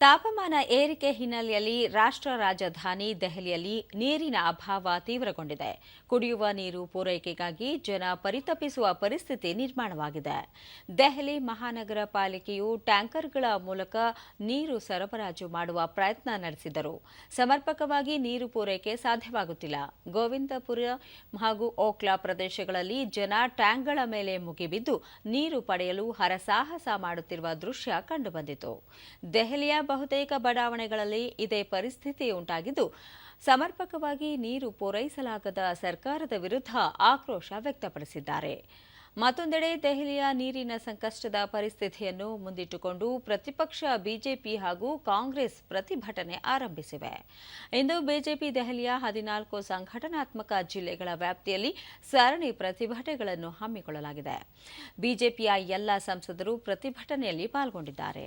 ತಾಪಮಾನ ಏರಿಕೆ ಹಿನ್ನೆಲೆಯಲ್ಲಿ ರಾಷ್ಟ್ರ ರಾಜಧಾನಿ ದೆಹಲಿಯಲ್ಲಿ ನೀರಿನ ಅಭಾವ ತೀವ್ರಗೊಂಡಿದೆ. ಕುಡಿಯುವ ನೀರು ಪೂರೈಕೆಗಾಗಿ ಜನ ಪರಿತಪಿಸುವ ಪರಿಸ್ಥಿತಿ ನಿರ್ಮಾಣವಾಗಿದೆ. ದೆಹಲಿ ಮಹಾನಗರ ಪಾಲಿಕೆಯು ಟ್ಯಾಂಕರ್ಗಳ ಮೂಲಕ ನೀರು ಸರಬರಾಜು ಮಾಡುವ ಪ್ರಯತ್ನ ನಡೆಸಿದರು. ಸಮರ್ಪಕವಾಗಿ ನೀರು ಪೂರೈಕೆ ಸಾಧ್ಯವಾಗುತ್ತಿಲ್ಲ. ಗೋವಿಂದಪುರ ಹಾಗೂ ಓಕ್ಲಾ ಪ್ರದೇಶಗಳಲ್ಲಿ ಜನ ಟ್ಯಾಂಕ್ಗಳ ಮೇಲೆ ಮುಗಿಬಿದ್ದು, ನೀರು ಪಡೆಯಲು ಹರಸಾಹಸ ಮಾಡುತ್ತಿರುವ ದೃಶ್ಯ ಕಂಡುಬಂದಿತು. ದೆಹಲಿಯ ಬಹುತೇಕ ಬಡಾವಣೆಗಳಲ್ಲಿ ಇದೇ ಪರಿಸ್ಥಿತಿ ಉಂಟಾಗಿದ್ದು, ಸಮರ್ಪಕವಾಗಿ ನೀರು ಪೂರೈಸಲಾಗದ ಸರ್ಕಾರದ ವಿರುದ್ಧ ಆಕ್ರೋಶ ವ್ಯಕ್ತಪಡಿಸಿದ್ದಾರೆ. ಮತ್ತೊಂದೆಡೆ ದೆಹಲಿಯ ನೀರಿನ ಸಂಕಷ್ಟದ ಪರಿಸ್ಥಿತಿಯನ್ನು ಮುಂದಿಟ್ಟುಕೊಂಡು ಪ್ರತಿಪಕ್ಷ ಬಿಜೆಪಿ ಹಾಗೂ ಕಾಂಗ್ರೆಸ್ ಪ್ರತಿಭಟನೆ ಆರಂಭಿಸಿವೆ. ಇಂದು ಬಿಜೆಪಿ ದೆಹಲಿಯ ಹದಿನಾಲ್ಕು ಸಂಘಟನಾತ್ಮಕ ಜಿಲ್ಲೆಗಳ ವ್ಯಾಪ್ತಿಯಲ್ಲಿ ಸರಣಿ ಪ್ರತಿಭಟನೆಗಳನ್ನು ಹಮ್ಮಿಕೊಳ್ಳಲಾಗಿದೆ. ಬಿಜೆಪಿಯ ಎಲ್ಲ ಸಂಸದರು ಪ್ರತಿಭಟನೆಯಲ್ಲಿ ಪಾಲ್ಗೊಂಡಿದ್ದಾರೆ.